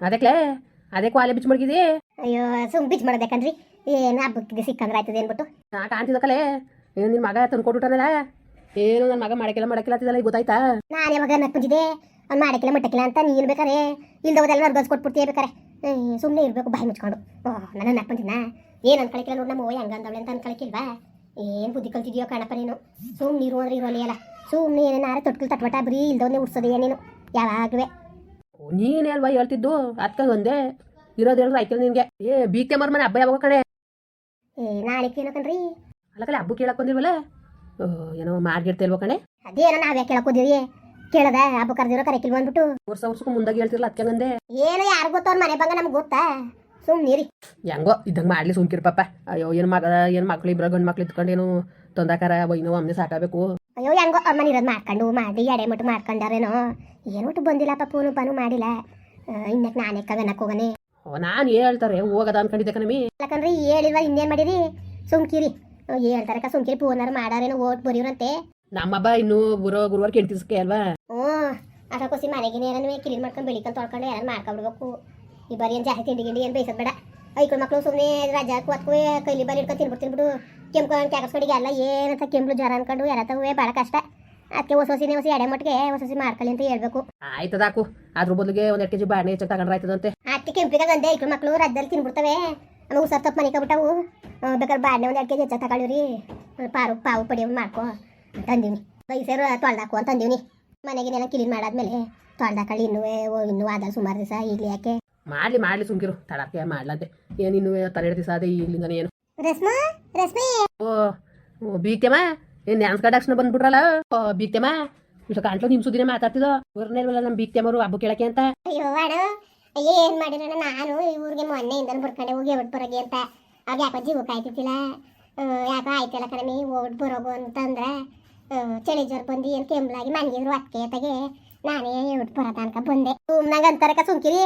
ಅದಕ್ಕೆ ಅದೇ ಕ್ವಾಲಿ ಬಿಚ್ಚ ಮಡಗಿದಿ ಅಯ್ಯೋ ಸುಮ್ ಬಿಚ್ ಮಾಡೋದಕ್ಕನ್ರಿ ಏನ ಹಬ್ಬಕ್ಕೆ ಸಿಕ್ಕಂದ್ರೆ ಆಯ್ತದೆ ಏನ್ಬಿಟ್ಟು ನಾ ಕಾಣ್ತಿದ್ದಕ್ಕಲೇ ಏನು ನಿನ್ನ ಮಗ ತಂದ್ಕೊಟ್ಬಿಟ್ಟಾನಲ್ಲ ಏನು ನನ್ನ ಮಗ ಮಾಡಕ್ಕಿಲ್ಲ ಮಾಡಕ್ಕಿಲ್ಲ ಅಂತಿದ್ದಲ್ಲ ಈಗ ಗೊತ್ತಾಯ್ತಾ? ನಾನು ಯಾವಾಗ ನಕ್ಕಿದ್ದೆ ಅವ್ನು ಮಾಡಕ್ಕಿಲ್ಲ ಮಟ್ಟಕ್ಕಿಲ್ಲ ಅಂತ ನೀನು ಬೇಕಾರೆ ಇಲ್ದವದೆಲ್ಲ ಬಸ್ ಕೊಟ್ಬಿಡ್ತೀಯ ಬೇಕಾರೆ. ಸುಮ್ಮನೆ ಇರಬೇಕು ಬಾಯಿ ಮುಚ್ಕೊಂಡು. ಓಹ್ ನನ್ನ ನಪ್ಪಂತಿನ ಏನು ಅನ್ಕೊಳಕ್ಕಿಲ್ಲ ನೋಡಿ ನಮ್ಮ ಅವ್ವ ಹೆಂಗ ಅಂದವಳೆ ಅಂತ ಅನ್ಕೊಳಕ್ಕಿಲ್ವಾ ಏನು ಬುದ್ಧಿ ಕಲ್ತಿದ್ಯೋ ಕಣಪ್ಪ ನೀನು. ಸುಮ್ಮನೆ ಇರು ಅಂದ್ರೆ ಇರೋಲಿ ಅಲ್ಲ. ಸುಮ್ಮನೆ ಏನೇನಾರ ತೊಟ್ಕಲ್ ತಟ್ವಟ ಬರೀ ಇಲ್ದವನ್ನೇ ಉಡ್ಸೋದೆಯಾ ನೀನು ಯಾವಾಗಲೇ ನೀನೇ ಅಲ್ವಾ ಹೇಳ್ತಿದ್ದು? ಅದಕ್ಕೆ ಒಂದೇ. ಇರೋದು ಹೇಳಿದ್ರೆ ಆಯ್ತಿಲ್ಲ ನಿನ್ಗೆ. ಏ ಬೀಕೆ ಮರ್ಮನೆ ಹಬ್ಬ ಯಾವಾಗ ಕಡೆ ಏ ನಾಳೆ ಕೇಳಕನ್ರಿ. ಅಲ್ಲಕಲೆ ಹಬ್ಬ ಕೇಳಕ್ ಬಂದಿರ್ವಲ್ಲ ಓ, ಏನೋ ಮಾಡ್ಗಿರ್ತಿಲ್ವ ಕಣೆ? ಅದೇನೋ ನಾವ್ ಕೇಳಕ್ ಹೋದಿವಿ ಕೇಳದ ಹಬ್ಬ ಕರೆದಿರೋ ಕರೆಕಿಲ್ವ ಬಂದ್ಬಿಟ್ಟು. ವರ್ಷ ವರ್ಷಕ್ಕೂ ಮುಂದಾಗಿ ಹೇಳ್ತಿರಲ್ಲ ಅದಕ್ಕೆ ಬಂದೆ ಏನೋ ಯಾರು ಗೊತ್ತ ಅವ್ರ ಮನೆ ಬಂಗ ನಮ್ಗೆ ಗೊತ್ತಾ? ಸುಮ್ಮನೆ ರೀ ಹೆಂಗೋ ಇದ್ದಂಗೆ ಮಾಡ್ಲಿ ಸುಮ್ಕಿರ್ ಪಾಪ. ಅಯ್ಯೋ ಏನು ಮಗ ಏನು ಮಕ್ಳು ಇಬ್ಬರು ಗಂಡು ಮಕ್ಳು ಇತ್ಕೊಂಡು ಏನು ತೊಂದಾಕಾರ ಒಯ್ನೋ ಒಮ್ಮೆ ಸಾಕಬೇಕು ಅಯ್ಯೋ ಹೆಂಗೋ ಅಮ್ಮನ ಮನೆ ಇರೋದು ಮಾಡ್ಕೊಂಡು ಮಾಡಿ ಎಡೆ ಮಟ್ಟು ಮಾಡ್ಕೊಂಡಾರೇನೋ. ಏನು ಒಟ್ಟು ಬಂದಿಲ್ಲಪ್ಪ ಫೋನು ಪಾನು ಮಾಡಿಲ್ಲ. ಇನ್ನಕ್ಕೆ ನಾನೇ ಕವೆನಕ್ಕೆ ಹೋಗನೆ. ನಾನು ಹೇಳ್ತಾರೆ ಹೋಗದ ಅನ್ಕೊಂಡಿದ್ದೆ ಕಣಮಿ. ಯಾಕಂದ್ರೆ ಹೇಳಿಲ್ವ ಇನ್ನೇನು ಮಾಡಿರಿ? ಸುಮ್ಕಿರಿ. ಓ ಹೇಳ್ತಾರೆ ಸುಮ್ಕಿರಿ ಫೋನಾರು ಮಾಡಾರೇನೋ ಓಟ್ ಬರೀವ್ರಂತೆ. ನಮ್ಮಬ್ಬ ಇನ್ನು ಗುರು ಗುರುವಾರ ಕೆಂಟಿಸ್ಕೆ ಅಲ್ವಾ? ಹ್ಞೂ ಅದಕ್ಕೋಸಿ ಮನೆಗೆ ಏನಾನು ಕ್ಲೀನ್ ಮಾಡ್ಕೊಂಡು ಬೆಳಿಕೊಂಡು ತೊಳ್ಕೊಂಡು ಏನಾರು ಮಾಡ್ಕೊಬಿಡ್ಬೇಕು. ಈ ಬಾರಿ ಏನು ಜಾಸ್ತಿ ತಿಂಡಿ ಗಿಂಡಿ ಏನು ಬೇಯಿಸೋದು ಬೇಡ. ಐಕ್ಳು ಮಕ್ಕಳು ಸುಮ್ಮನೆ ರಜಾ ಕೂತ್ಕೋ ಕೈಲಿ ಬಾರಿ ಹಿಡ್ಕೊಂಡು ತಿನ್ಬಿಡ್ತೀನಿ ತಿನ್ಬಿಟ್ಟು ಕೆಂಪ್ಕೊಂಡು ಕ್ಯಾಕಸ್ಕೊಂಡಿಗೆ ಎಲ್ಲ ಏನಂತ ಕೆಂಪು ಜ್ವರ ಅನ್ಕೊಂಡು ಎಲ್ಲತ್ತವೇ ಭಾಳ ಕಷ್ಟ. ಅದಕ್ಕೆ ಹೊಸ ಹೊಸಿನೇ ಹೊಸ ಎಡೆ ಮಟ್ಟಿಗೆ ಹೊಸ ಹೊಸ ಮಾಡ್ಕೊಳ್ಳಿ ಅಂತ ಹೇಳ್ಬೇಕು. ಆಯ್ತದ ಹಾಕು ಅದ್ರ ಬದಲಿಗೆ ಒಂದ್ ಎರಡು ಕೆಜಿ ಬಾಣೆ ಹೆಚ್ಚು ತಗೊಂಡ್ರೆ ಆಯ್ತದಂತೆ ಅದಕ್ಕೆ ಕೆಂಪಿಗೆ ಗಂದೆ ಐಕ್ಳು ಮಕ್ಕಳು ರದ್ದಲ್ಲಿ ತಿನ್ಬಿಡ್ತವೆ. ಆಮೇಲೆ ಉಸಾರ್ ತಪ್ಪು ಮನೆ ಕಬಿಟ್ಟವು. ಬೇಕಾದ್ರೆ ಬಾಡ್ನೆ ಒಂದು ಎರಡು ಕೆ ಜಿ ಹೆಚ್ಚು ತಗೊಳ್ಳಿವ್ರಿ ಪಾರು ಪಾವು ಪಡಿ ಮಾಡ್ಕೊ ಅಂತ ಬೈಸರು ತೊಳ್ದಾಕು ಅಂತ ಅಂದೀವಿ ಮನೆಗೇನೆಲ್ಲ ಕ್ಲೀನ್ ಮಾಡಾದ್ಮೇಲೆ ತೊಳ್ದಾಕಳಿ ಇನ್ನೂ ಇನ್ನೂ ಆದ ಸುಮಾರು ದಿವಸ ಈಗಲೇ ಯಾಕೆ. ಮಾಡ್ಲಿ ಮಾಡ್ಲಿ ಸುಮ್ಕಿರು. ತಡಕ್ಕೆ ಮಾಡ್ಲಂತೆ ಏನು ಇನ್ನು ತಲೆ ದಿವಸ ಅದೇ ಈಗಲಿಂದನೇ ಏನು. ರಸ್ಮಾ ರಶ್ಮಿ? ಓ ಓ ಬೀಗ್ತೇಮ ಏನ್ ಡ್ಯಾನ್ಸ್ ಕಡಕ್ಷಣ ಬಂದ್ಬಿಟ್ರಲ್ಲ? ಓ ಬೀಗ್ತೇಮ ಇಷ್ಟ ಕಾಣ್ಲು ನಿಮ್ ಸುದಿನ ಮಾತಾಡ್ತಿದ್ದೋ? ಊರ್ನೇ ಇಲ್ವಲ್ಲ ನಮ್ಮ ಬೀಗ್ತೇಮರು ಹಬ್ಬ ಕೇಳಕ್ಕೆ ಅಂತ? ಅಯ್ಯೋ ಅಡು ಏನ್ ಮಾಡಿರೋಣ ನಾನು? ಈ ಊರಿಗೆ ಇಂದ ಬರ್ಕೊಂಡೆ ಹೋಗಿ ಹೊಟ್ಟು ಬರೋಗೆ ಅಂತ. ಅವಾಗ ಯಾಕೋ ಜೀವಕ್ಕೆ ಆಯ್ತಿತ್ತಿಲ್ಲ? ಯಾಕೋ ಆಯ್ತಲ್ಲ ಕಣಮಿ ಹೋಗ್ಬಿಟ್ಟು ಬರೋಗು ಅಂತಂದ್ರೆ ಚಳಿ ಜ್ವರ ಬಂದು ಏನು ಕೆಮ್ಲಾಗಿ ಮನ್ಗಿದ್ರು ಅದಕ್ಕೆ ತಗೆ. ನಾನೇ ಬರೋದ ಅನ್ಕ ಬಂದೆ. ಸುಮ್ನಂಗ ಅಂತಾರಕ ಸುಮ್ಕಿರಿ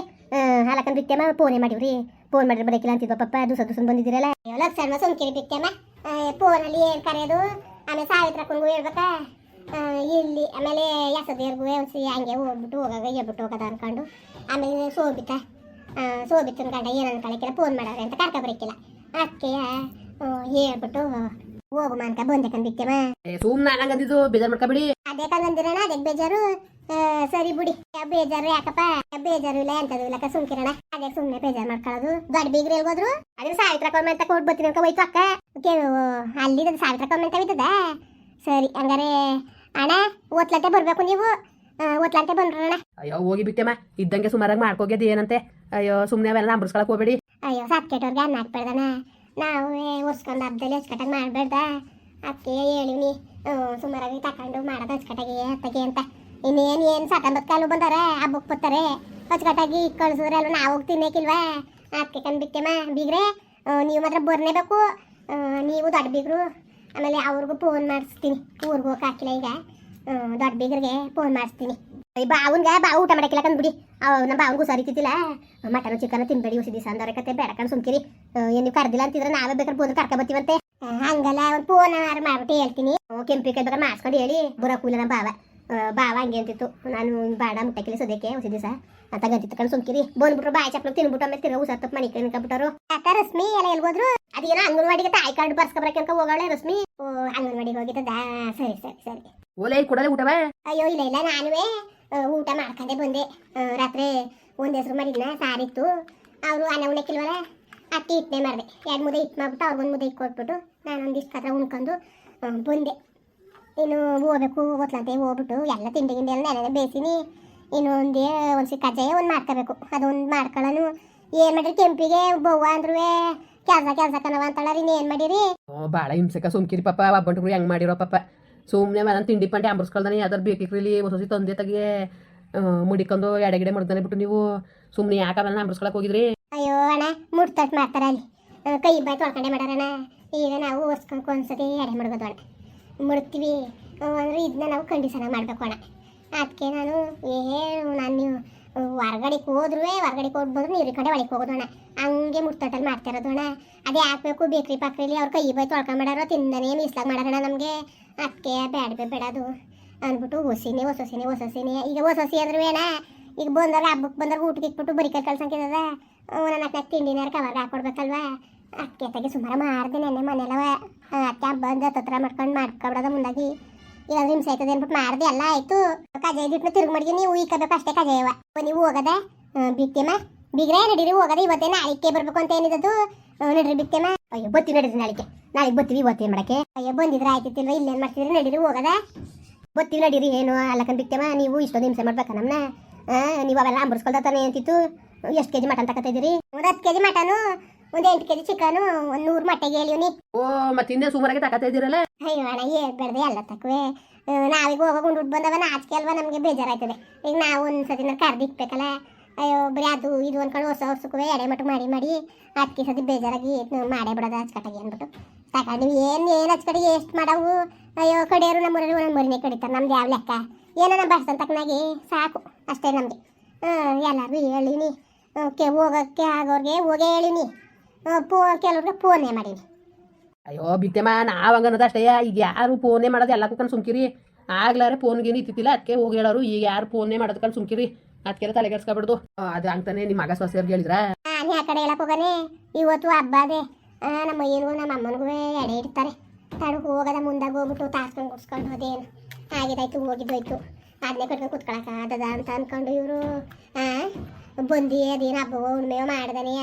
ಹಾಲಕನ್ ಬಿತ್ತೇಮ ಫೋನೇ ಮಾಡಿವ್ರಿ. ಫೋನ್ ಮಾಡಿದ್ರೆ ಬರಕಿಲ್ಲ ಅಂತಿದ್ವ ಪಪ್ಪ, ದಿವಸ ದಿವಸ ಬಂದಿದ್ದೀರಲ್ಲ. ಅಯ್ಯೋ ಲಕ್ಷಣ ಸುಮ್ಕಿರಿ ಬಿತ್ತೇಮ ಫೋನಲ್ಲಿ ಏನು ಕರೆಯೋದು? ಆಮೇಲೆ ಸಾವಿತ್ರಕ್ಕಂಗೂ ಹೇಳ್ಬೇಕಾ? ಇಲ್ಲಿ, ಆಮೇಲೆ ಯಸದೇರ್ಗೂ ಒಂದ್ಸಿ ಹಂಗೆ ಹೋಗ್ಬಿಟ್ಟು ಹೋಗಾಗ ಹೇಳ್ಬಿಟ್ಟು ಹೋಗದ ಅನ್ಕೊಂಡು. ಆಮೇಲೆ ಸೋಬಿತ ಸೋಬಿತನ ಗಂಡ ಏನು ಅನ್ಕೊಳಕ್ಕಿಲ್ಲ ಫೋನ್ ಮಾಡೋರೆ ಅಂತ ಕರ್ಕ ಬರಕ್ಕಿಲ್ಲ ಅಕ್ಕೆಯ ಹೇಳ್ಬಿಟ್ಟು ಹೋಗು ಮಾನ್ ಬಂದೆ ಕಂದಿತ್ತೇಮ ಏ ಸುಮ್ನೆ ಅನ್ನಂಗಂದಿದ್ದು ಬೇಜಾರ್ ಮಾಡ್ಕೊಬಿಡಿ. ಅದೇ ಕಂಗಂದಿರೋಣ ಅದಕ್ಕೆ ಬೇಜಾರು? ಸರಿ ಬಿಡಿ. ಬೇಜಾರು ಯಾಕಪ್ಪ? ಬೇಜಾರು ಇಲ್ಲ ಎಂತದು ಇಲ್ಲ ಸುಮ್ಕಿರಣ. ಅದೇ ಸುಮ್ಮನೆ ಬೇಜಾರು ಮಾಡ್ಕೊಳ್ಳೋದು ದೊಡ್ಡ ಬೀಗ್ರು ಹೇಳ್ಬೋದ್ರು ಅದ್ರ ಸಾವಿತ್ರ ಕಮ್ಮಿ ಅಂತ ಕೊಟ್ಟು ಬರ್ತೀನಿ ಅನ್ಕೊ ಹೋಯ್ತು ಅಕ್ಕ. ಕೇಳು ಅಲ್ಲಿ ಸಾವಿತ್ರ ಕಮ್ಮಿ ಅಂತ ಬಿದ್ದದ? ಸರಿ ಹಂಗಾರೆ ಅಣ್ಣ ಓತ್ಲಂತೆ ಬರ್ಬೇಕು ನೀವು? ಓತ್ಲಂತೆ ಬಂದ್ರಣ್ಣ. ಅಯ್ಯೋ ಹೋಗಿ ಬಿಟ್ಟೆಮ್ಮ. ಇದ್ದಂಗೆ ಸುಮಾರಾಗಿ ಮಾಡ್ಕೋಗ್ಯದ ಏನಂತೆ? ಅಯ್ಯೋ ಸುಮ್ಮನೆ ಅವೆಲ್ಲ ನಂಬರ್ಸ್ಕೊಳಕ್ ಹೋಗ್ಬೇಡಿ. ಅಯ್ಯೋ ಸಾಕ್ ಕೆಟ್ಟವ್ರಿಗೆ ಅನ್ನ ಹಾಕ್ಬೇಡ್ದಣ ನಾವು ಒರ್ಸ್ಕೊಂಡು ಹಬ್ಬದಲ್ಲಿ ಅಚ್ಚುಕಟ್ಟಾಗಿ ಮಾಡಬೇಡ್ದ? ಅದಕ್ಕೆ ಹೇಳಿವ್ನಿ ಸುಮಾರಾಗಿ ತಕೊಂಡು ಮಾಡೋದು ಅಚ್ಚುಕಟ್ಟಾಗಿ, ಅತ್ತಗೆ ಅಂತ. ಇನ್ನೇನು, ಏನು ಸಾಕಂಬತ್ ಕಾಲು ಬಂದಾರ? ಹಬ್ಬಕ್ಕೆ ಬರ್ತಾರೆ. ಅಚ್ಚುಕಟ್ಟಾಗಿ ಕಳ್ಸಿದ್ರೆ ಅಲ್ವ ನಾವು ಹೋಗಿ ತಿನ್ನಕ್ಕಿಲ್ವಾ ಅದಕ್ಕೆ ಕಂಡ್ಬಿಟ್ಟೆಮ್ಮ ಬೀಗ್ರೆ ನೀವು ಮಾತ್ರ ಬರ್ನೇಬೇಕು ನೀವು ದೊಡ್ಡ ಬೀಗರು. ಆಮೇಲೆ ಅವ್ರಿಗೂ ಫೋನ್ ಮಾಡಿಸ್ತೀನಿ. ಊರಿಗೆ ಹಾಕಿಲ್ಲ ಈಗ. ದೊಡ್ಡ ಬೀಗರಿಗೆ ಫೋನ್ ಮಾಡಿಸ್ತೀನಿ. ಈ ಬಾವನ್ಗ ಬಾವು ಊಟ ಮಾಡಕ್ಕಿಲ್ಲ ಕಂದ್ಬಿಡಿ ಅವ್ ನಮ್ಮ ಬಾವನ್ಗೂ ಸರಿತಿದ್ದಿಲ್ಲ ಮಟನ್ ಚಿಕನ್ ತಿನ್ಬೇಡಿ ಹೊಸ ದಿವಸ ಅಂದ್ರೆ ಕತೆ ಬೇಡ ಕಣ್ ಸುಮ್ಕಿರಿ. ಏನು ನೀವು ಕರ್ದಿಲ್ಲ ಅಂತಿದ್ರೆ ನಾವೇ ಬೇಕಾದ್ರೆ ಬಂದು ಕರ್ಕ ಬತ್ತಿವಂತೆ ಹಂಗಲ್ಲ ಒಂದು ಫೋನ್ ಮಾಡ್ಬಿಟ್ಟು ಹೇಳ್ತೀನಿ. ಕೈ ಬೇಕಾದ್ರೆ ಮಾಡ್ಸ್ಕೊಂಡು ಹೇಳಿ ಬರೋಕ್ಕಿಲ್ಲ ನಮ್ಮ ಬಾವ ಬಾವ ಹಂಗೆ ಅಂತಿತ್ತು. ನಾನು ಬಾಡ ಮುಟ್ಟಕ್ಕಿಲ್ಲ ಸದ್ಯಕ್ಕೆ ಹೊಸ ದಿವಸ ಅಂತ ಗಂತಿತ್ತು ಕಣ್ ಸುಮ್ಕಿರಿ. ಬಂದ್ಬಿಟ್ರು ಬಾಯಿ ಚಪ್ಲ ತಿನ್ಬಿಟ್ಟು ಆಮೇಲೆ ತಿರ್ಗ ಉಸ ಮನಿ ಮನೆ ಕನ್ಕೊಬಿಟ್ಟರು ಆತ ರಶ್ಮಿ ಎಲ್ಲ ಎಲ್ಗೋದ್ರು ಅದೇನೋ ಅಂಗನವಾಡಿಗೆ ತಾಯಿ ಕಾರ್ಡ್ ಬರ್ಸ್ಕೊಬರಕ್ಕೆ ಅನ್ಕೊ ಹೋಗೋಳೆ ರಶ್ಮಿ. ಓ ಅಂಗನವಾಡಿಗೆ ಹೋಗಿದ್ದಾ? ಸರಿ ಸರಿ ಸರಿ. ಓಲೈ ಕೊಡಲೇ ಊಟವಾ? ಅಯ್ಯೋ ಇಲ್ಲ ಇಲ್ಲ ನಾನುವೇ. ಊಟ ಮಾಡ್ಕೊಂಡೆ ಬಂದೆ. ರಾತ್ರಿ ಒಂದು ಹೆಸರು ಮಾಡಿದ್ನ ಸಾರಿತ್ತು ಅವರು ಅನ್ನ ಉಣ್ಣಕ್ಕಿಲ್ವಲ್ಲ ಅತ್ತಿ ಹಿಟ್ಟನೆ ಮಾಡಿದೆ. ಎರಡು ಮುದ್ದೆ ಇಟ್ಟು ಮಾಡ್ಬಿಟ್ಟು ಅವ್ರಿಗೊಂದು ಮುದ್ದೆ ಇಟ್ಟು ಕೊಟ್ಬಿಟ್ಟು ನಾನು ಒಂದಿಷ್ಟು ಕತ್ರ ಉಣ್ಕೊಂಡು ಬಂದೆ. ಇನ್ನು ಹೋಗ್ಬೇಕು ಓದ್ಲಂತೆ ಹೋಗ್ಬಿಟ್ಟು ಎಲ್ಲ ತಿಂಡಿ ಗಿಂಡಿ ಎಲ್ಲ ನೆನೆ ಬೇಯಿಸಿನಿ. ಇನ್ನು ಒಂದೇ, ಒಂದು ಕಜ್ಜಾಯ ಒಂದು ಮಾಡ್ಕೋಬೇಕು. ಅದೊಂದು ಮಾಡ್ಕೊಳ್ಳೋನು ಏನು ಮಾಡಿರಿ ಕೆಂಪಿಗೆ? ಬವ್ವ ಅಂದ್ರೂ ಕೆಲಸ ಕೆಲಸ ಅಂತಳ ರೀ ಇನ್ನೇನು ಮಾಡಿರಿ? ಭಾಳ ಹಿಂಸಕ ಸುಮ್ಕಿರಿ ಪಾಪ ಒಬ್ಬಂಟ್ರು ಹೆಂಗೆ ಮಾಡಿರೋ ಪಾಪ. ಸುಮ್ಮನೆ ಮನ ತಿಂಡಿ ಪಂಡಿ ಅಂಬರ್ಸ್ಕೊಳ್ದಾನೆ ಯಾವ್ದಾರು ಬೇಕಿಕ್ರಿಲಿ ಹೊಸ ತಂದೆ ತಗೆ ಮುಡಿಕೊಂಡು ಎಡಗಿಡೆ ಮಾಡ್ದಾನೆ ಬಿಟ್ಟು ನೀವು ಸುಮ್ಮನೆ ಯಾಕೆ ಅವೆಲ್ಲ ಅಂಬರ್ಸ್ಕೊಳಕ್ ಹೋಗಿದ್ರಿ? ಅಯ್ಯೋ ಅಣ್ಣ ಮುಟ್ತಟ್ ಮಾಡ್ತಾರ ಅಲ್ಲಿ. ಕೈ ಬಾಯಿ ತೊಳ್ಕೊಂಡೆ ಮಾಡಾರಣ ಈಗ ನಾವು ಒರ್ಸ್ಕೊಂಡು ಒಂದ್ಸತಿ ಎಡೆ ಮಾಡ್ಬೋದು ಅಣ್ಣ. ಮುಡ್ತೀವಿ. ಅಂದ್ರೆ ಇದನ್ನ ನಾವು ಕಂಡೀಷನ್ ಮಾಡಬೇಕು ಅಣ್ಣ. ಅದಕ್ಕೆ ನಾನು ಏನು ನಾನು ನೀವು ಹೊರ್ಗಡೆಗೆ ಹೋದ್ರೂ ಹೊರ್ಗಡೆಗೆ ಹೋಗ್ಬೋದು, ನೀರು ಕಡೆ ಒಳಗೆ ಹೋಗೋದು ಅಣ್ಣ. ಹಂಗೆ ಮುಟ್ತಟ್ಟಲ್ಲಿ ಮಾಡ್ತಿರೋದು ಅಣ್ಣ. ಅದೇ ಹಾಕ್ಬೇಕು ಬೇಕ್ರಿ ಪಾಕ್ರಿಲಿ ಅವ್ರು ಕೈ ಬಾಯ್ ತೊಳ್ಕೊಂಡ್ ಮಾಡಾರೋ ತಿಂದನೇ ಮೀಸ್ಲಾಗಿ ಮಾಡಾರಣ್ಣ ನಮಗೆ. ಅದಕ್ಕೆ ಬೇಡ ಬೇಡದು ಅಂದ್ಬಿಟ್ಟು ಹೊಸಿನೇ ಹೊಸಸಿನೇ ಹೊಸಸಿನೇ ಈಗ ಹೊಸಸಿ ಅಂದ್ರೆ ಏನ? ಈಗ ಬಂದಾಗ ಹಬ್ಬಕ್ಕೆ ಬಂದಾಗ ಊಟಕ್ಕೆ ಇಟ್ಬಿಟ್ಟು ಬರೀ ಕೈ ಕಳ್ಸಂಕಿದ ನನ್ನ ನಾಲ್ಕು ತಿಂಡಿನಾರ ಕವರ್ಗೆ ಹಾಕೊಡ್ಬೇಕಲ್ವಾ? ಅದಕ್ಕೆ ತಗೆ ಸುಮಾರು ಮಾಡಿದೆ ನೆನ್ನೆ ಮನೆಯಲ್ಲವ ಅದಕ್ಕೆ ಬಂದು ಹತ್ತತ್ರ ಮಾಡ್ಕೊಂಡು ಮಾಡ್ಕೊಬಿಡೋದ ಮುಂದಾಗಿ. ಇಲ್ಲಾಂದ್ರೆ ಹಿಂಸೆ ಆಯ್ತದೆ ಅಂದ್ಬಿಟ್ಟು ಮಾಡಿದೆ, ಎಲ್ಲ ಆಯ್ತು. ಕಜಾಯ ದಿಟ್ಟು ತಿರುಗಿ ಮಾಡಿ ನೀವು ಈಕಬೇಕು ಅಷ್ಟೇ ಕಜಾಯವ ನೀವು ಹೋಗದ? ಬಿತ್ತೇಮ ಬಿಗ್ರೆ, ನಡೀರಿ, ಹೋಗದ. ಇವತ್ತೇ ನಾಳಿಕೆ ಬರ್ಬೇಕು ಅಂತ ಏನಿದದು? ನಡೀರಿ ಬಿತ್ತೇಮ ಅಯ್ಯೋ ಬತ್ತಿ ನಡೀರಿ ನಾಳೆಗೆ. ನಾಳೆಗೆ ಬತ್ತೀವಿ ಇವತ್ತೇನು ಮಾಡಕ್ಕೆ. ಅಯ್ಯೋ ಬಂದಿದ್ರೆ ಆಯ್ತಿತ್ತಿಲ್ವ ಇಲ್ಲೇನ್ ಮಾಡ್ತಿದ್ರಿ ನಡೀರಿ ಹೋಗದ. ಬತ್ತೀವಿ ನಡೀರಿ ಏನು ಅಲ್ಲಕನ್ ಬಿಕ್ತೇವ ನೀವು ಇಷ್ಟೊಂದು ಹಿಂಸೆ ಮಾಡ್ಬೇಕಾ ನಮ್ಮನ್ನ ನೀವು ಅವೆಲ್ಲ ಅಂಬರ್ಸ್ಕೊಳ್ತಾನೆ ಅಂತಿತ್ತು. ಎಷ್ಟು ಕೆಜಿ ಮಟನ್ ತಗೋತಿದ್ದೀರಿ ಒಂದು ಹತ್ತು ಕೆಜಿ ಮಟನು ಒಂದು ಎಂಟು ಕೆಜಿ ಚಿಕನು ಒಂದು ನೂರು ಮಟ್ಟೆ ಹೇಳಿವ್ನಿ ಓ ಮತ್ತೆ ಹಿಂದೆ ಸುಮಾರಾಗಿ ಇದ್ದೀರಲ್ಲ? ಅಯ್ಯೋ ಅಣ್ಣ ಹೇಳ್ಬೇಡ್ದೆ ಎಲ್ಲ ತಕ್ಕವೆ ನಾವೀಗ ಹೋಗೋ ಉಂಡು ಬಂದವ ನಾಚಿಕೆ ಅಲ್ವಾ ನಮಗೆ ಬೇಜಾರಾಯ್ತದೆ. ಈಗ ನಾವು ಒಂದು ಸತಿನ ಕರ್ದು ಇಕ್ಬೇಕಲ್ಲ? ಅಯ್ಯೋ, ಬರೀ ಅದು, ಇದು ಅನ್ಕೊಂಡು ಹೊಸ ವರ್ಷಕ್ಕೂ ಎಡೆ ಮಟ್ಟು ಮಾಡಿ ಮಾಡಿ ಅದಕ್ಕೆ ಸತಿ ಬೇಜಾರಾಗಿ ಮಾಡೇ ಬಿಡೋದು ಅಚ್ಚಕಟ್ಟಾಗಿ ಅಂದ್ಬಿಟ್ಟು. ತಗೊಂಡು ಏನು ಏನು ಹಚ್ಕಟ್ಟಿಗೆ ಎಷ್ಟು ಮಾಡವು? ಅಯ್ಯೋ, ಕಡೆಯವರು ನಮ್ಮೂರಲ್ಲಿ ಒಂದೊಂದು ಮರಿನೇ ಕಡಿತಾರೆ, ನಮ್ದು ಯಾವ ಲೆಕ್ಕ? ಏನೋ ನಮ್ಮ ತಕ್ಕನಾಗಿ ಸಾಕು, ಅಷ್ಟೇ ನಮಗೆ. ಎಲ್ಲರಿಗೂ ಹೇಳಿನಿ. ಓಕೆ, ಹೋಗೋಕ್ಕೆ ಆಗೋರಿಗೆ ಹೋಗೇ ಹೇಳಿನಿ. ಪೋ, ಕೆಲವ್ರಿಗೆ ಫೋನೇ ಮಾಡೀನಿ. ಅಯ್ಯೋ ಬಿತ್ತೆಮ್ಮ ನಾವು ಹಂಗನ್ನೋದು ಅಷ್ಟೇ, ಈಗ ಯಾರು ಫೋನೇ ಮಾಡೋದು ಎಲ್ಲ ಕುತ್ಕೊಂಡು ಸುಮ್ಕಿರಿ. ಆಗ್ಲಾರೆ ಫೋನ್ಗೇನು ಇತ್ತಿಲ್ಲ ಅದಕ್ಕೆ ಹೋಗಿ ಹೇಳೋರು, ಈಗ ಯಾರು ಫೋನೇ ಮಾಡೋದಕ್ಕೆ ಸುಮ್ಕಿರಿ. ಅದಕ್ಕೆಲ್ಲ ತಲೆ ಕೆಡ್ಸ್ಕೊಬಿಡ್ದು. ಅದು ಅಂತಾನೆ ನಿಮ್ಮ ಮಗ ಸೊಸೆಯವ್ರಿಗೆ ಹೇಳಿದ್ರ ನಾನು ಆ ಕಡೆ ಹೇಳಕ್ ಹೋಗನೆ. ಇವತ್ತು ಹಬ್ಬ ಅದೇ. ನಮ್ಮ ಅಯ್ಯನಿಗೂ ನಮ್ಮ ಅಮ್ಮನಿಗೂ ಎಡೆ ಇಡ್ತಾರೆ. ತಡು ಹೋಗದ ಮುಂದಾಗ ಹೋಗ್ಬಿಟ್ಟು ತಾಸ್ಕೊಂಡು ಕುಡ್ಸ್ಕೊಂಡು ಹೋದೇನು. ಆಗಿದಾಯ್ತು ಹೋಗಿದ್ದೋಯ್ತು ಅದನ್ನೇ ಕಟ್ಕೊಂಡು ಕುತ್ಕೊಳಕ ಆದದ ಅಂತ ಅನ್ಕೊಂಡು ಇವರು ಬಂದಿ ಅದೇನು ಹಬ್ಬ ಹುಣ್ಣಿಮೆ ಮಾಡ್ದಾನೆ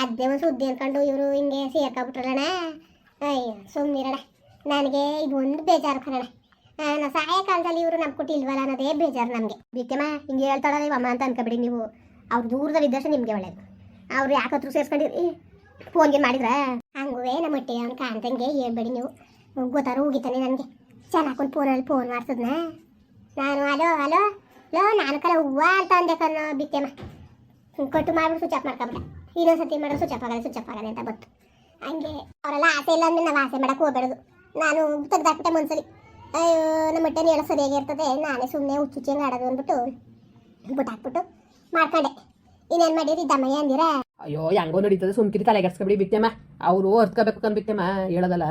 ಅದೇ ಒಂದು ಸುದ್ದಿ ಅನ್ಕೊಂಡು ಇವರು ಹಿಂಗೆ ಸೇರ್ಕೊಬಿಟ್ರಲ್ಲಣ್ಣ. ಅಯ್ಯೋ ಸುಮ್ಮನಿರಣ ನನಗೆ ಇದು ಒಂದು ಬೇಜಾರು ಕಣಣ ನಾ ಸಹಾಯ ಕಾಲದಲ್ಲಿ ಇವರು ನಮ್ಮ ಕೊಟ್ಟಿಲ್ವಲ್ಲ ಅನ್ನೋದೇ ಬೇಜಾರು ನಮಗೆ. ಬಿಕ್ಕಮ್ಮ, ಹಿಂಗೆ ಹೇಳ್ತಾಳೆ ಅಮ್ಮ ಅಂತ ಅನ್ಕೊಬಿಡಿ ನೀವು. ಅವ್ರು ದೂರದಲ್ಲಿ ಇದ್ದಷ್ಟು ನಿಮಗೆ ಒಳ್ಳೇದು. ಅವ್ರು ಯಾಕತ್ರು ಸೇರ್ಸ್ಕೊಂಡಿರಿ? ಫೋನ್ಗೆ ಮಾಡಿದ್ರ? ಹಂಗುವೆ ನಮ್ಮ ಹೊಟ್ಟೆ ಅವ್ನು ಕಾಣ್ತಂಗೆ ಹೇಳ್ಬೇಡಿ ನೀವು. ಗೊತ್ತಾರು ಹೋಗಿತಾನೆ ನನಗೆ. ಚೆನ್ನಾಕೊಂಡು ಫೋನಲ್ಲಿ ಫೋನ್ ಮಾಡ್ಸದ್ನ? ನಾನು ಅಲೋ ಅಲೋ ಲೋ, ನಾನು ಕಲ ಹೂವ ಅಂತ ಅಂದೆ ಕಣ್ಣು ಬಿತ್ತೆಮ್ಮ ಕೊಟ್ಟು ಮಾಡ್ಬಿಟ್ಟು ಸ್ವಿಚ್ ಆಫ್ ಮಾಡ್ಕೊಬಿಟ್ಟೆ ಇನ್ನೊಂದು ಸತಿ ಮಾಡಿದ್ರೆ ಸ್ವಿಚ್ ಆಫ್ ಆಗಲ್ಲ ಸ್ವಿಚ್ ಆಫ್ ಆಗಲ್ಲ ಅಂತ ಬತ್ತು ಹಂಗೆ, ಅವರೆಲ್ಲ ಆಸೆ ಇಲ್ಲ ಅಂದ್ರೆ ನಾವು ಆಸೆ ಮಾಡಕ್ಕೆ ಹೋಗ್ಬೇಡದು. ನಾನು ತೆಗ್ದಾಕ್ಬಿಟ್ಟೆ ಮನ್ಸಲ್ಲಿ. ಅಯ್ಯೋ, ನಮ್ಮ ಹೊಟ್ಟೆನ ಎಲ್ಲ ಸರಿಯಾಗಿ ಇರ್ತದೆ. ನಾನೇ ಸುಮ್ಮನೆ ಹುಚ್ಚುಚ್ಚಂಗೆ ಆಡೋದು ಅಂದ್ಬಿಟ್ಟು ಬಿಟ್ಟು ಹಾಕ್ಬಿಟ್ಟು ಮಾಡ್ಕೊಂಡೆ. ಇನ್ನೇನು ಮಾಡಿದ್ರಿ ದಮ್ಮಯ್ಯ ಅಂದಿರ? ಅಯ್ಯೋ, ಹೆಂಗೋ ನಡೀತದೆ. ಸುಮ್ಕಿರಿ ತಲೆ ಬಿತ್ತಮ್ಮ. ಅವರು ಅರ್ತ್ಕೋಬೇಕು ಅಂದ್ ಬಿತ್ತೆಮ್ಮ. ಹೇಳೋದಲ್ಲ,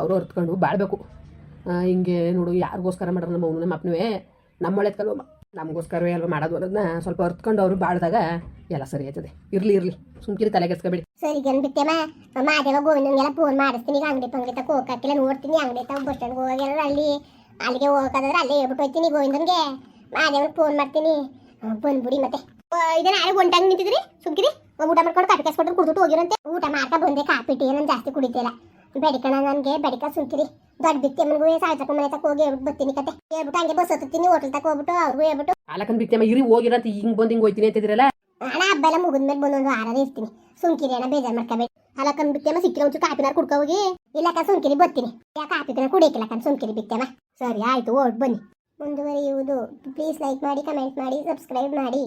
ಅವರು ಅರ್ತ್ಕೊಂಡು ಬಾಳ್ಬೇಕು. ಹಿಂಗೆ ನೋಡು, ಯಾರಿಗೋಸ್ಕರ ಮಾಡ್ರು ನಮ್ಮ ಅವನು, ನಮ್ಮ ಅಪ್ಪನವೇ. ನಮ್ಮ ಒಳ್ಳೆದ್ಕಲ್ವ ನಮಗೋಸ್ಕರವೇ ಎಲ್ಲ ಮಾಡೋದು ಅನ್ನೋದನ್ನ ಸ್ವಲ್ಪ ಹೊರ್ತ್ಕೊಂಡು ಅವರು ಬಾಳ್ದಾಗ ಎಲ್ಲ ಸರಿ ಆಯ್ತದೆ. ಇರ್ಲಿ ಇರ್ಲಿ. ಸುಮ್ಕಿರಿ ತಲೆ ಕೆಸ್ಕೊಬೇಡಿ ಸರಿ ಗನ್ ಬಿಟ್ಟೆಮ್ಮ ಮಾದೇವ ಗೋವಿಂದನ್ಗೆಲ್ಲ ಫೋನ್ ಮಾಡಿಸ್ತೀನಿ. ಈಗ ಅಂಗಡಿ ಪಂಗಡಿ ತಕ ಹೋಗಕ್ಕಿಲ್ಲ ನೋಡ್ತೀನಿ ಅಂಗಡಿ ತಗ ಬಸ್ ಸ್ಟ್ಯಾಂಡ್ ಹೋಗ್ಯಾರ ಅಲ್ಲಿ, ಅಲ್ಲಿಗೆ ಹೋಗೋಕಾದ್ರೆ ಅಲ್ಲೇ ಹೇಳ್ಬಿಟ್ಟು ಗೋವಿಂದನ್ಗೆ. ಮಾದೇವನ್ ಫೋನ್ ಮಾಡ್ತೀನಿ. ಬಂದ್ಬಿಡಿ ಮತ್ತೆ. ಇದನ್ನ ನಾಳೆ ಒಂಟಾಗಿ ನಿಂತಿದ್ರಿ? ಸುಮ್ಕಿರಿ. ಊಟ ಮಾಡ್ಕೊಂಡು ಕಾಫಿ ಕಾಸ್ಕೊಟ್ಟು ಕುಡಿದ್ಬಿಟ್ಟು ಹೋಗಿರಂತೆ ಊಟ ಮಾಡ್ತಾ ಬಂದೆ. ಕಾಫಿ, ಟೀ ನಾನು ಜಾಸ್ತಿ ಕುಡಿತಿಲ್ಲ ಬೆಡಿಕಣ ನನಗೆ ಬೇಡಿಕ ಸುಂತಿರಿ ದೊಡ್ಡ ಬಿತ್ತೆ ಮನ್ಗೂ ಸಾಯ್ತಕ್ಕ ಮನೆ ತಕ ಹೋಗಿ ಹೇಳ್ಬಿಟ್ಟು ಬರ್ತೀನಿ ಕತೆ. ಹೇಳ್ಬಿಟ್ಟು ಹಂಗೆ ಬಸ್ ಹತ್ತೀನಿ ಹೋಟೆಲ್ ತಕ ಹೋಗ್ಬಿಟ್ಟು ಅವ್ರಿಗೂ ಹೇಳ್ಬಿಟ್ಟು. ಅಲ್ಲಕನ್ ಬಿತ್ತಮ್ಮ ಇರಿ ಹೋಗಿರಂತ ಹಿಂಗ್ ಬಂದು ಹಿಂಗ್ ಹೋಯ್ತೀನಿ ಅಂತಿದ್ರಲ್ಲ ಹಣ ಹಬ್ಬ ಎಲ್ಲ ಮುಗಿದ್ಮೇಲೆ ಬಂದೊಂದು ವಾರ ಇರ್ತೀನಿ. ಸುಮ್ಕಿರಿ ಅಣ್ಣ ಬೇಜಾರು ಮಾಡ್ಕೋಬೇಡಿ. ಆಲಕನ್ ಬಿತ್ತಮ್ಮ ಬಿತ್ತೇಮ ಸಿಕ್ಕಿರ ಒಂಚೂರು ಕಾಪಿನಾರು ಕುಡ್ಕೊ ಹೋಗಿ. ಇಲ್ಲಕ ಸುಂಕಿರಿ ಸುಮ್ಕಿರಿ ಬರ್ತೀನಿ. ಯಾ ಕಾಪಿ ಕಣ ಕುಡಿಯಕ್ಕಿಲ್ಲ ಕಣ್ ಸುಮ್ಕಿರಿ ಬಿತ್ತೇಮ ಸರಿ ಆಯ್ತು ಓಟ್ ಬನ್ನಿ. ಮುಂದುವರಿಯುವುದು. ಪ್ಲೀಸ್ ಲೈಕ್ ಮಾಡಿ ಕಮೆಂಟ್ ಮಾಡಿ ಸಬ್ಸ್ಕ್ರೈಬ್ ಮಾಡಿ.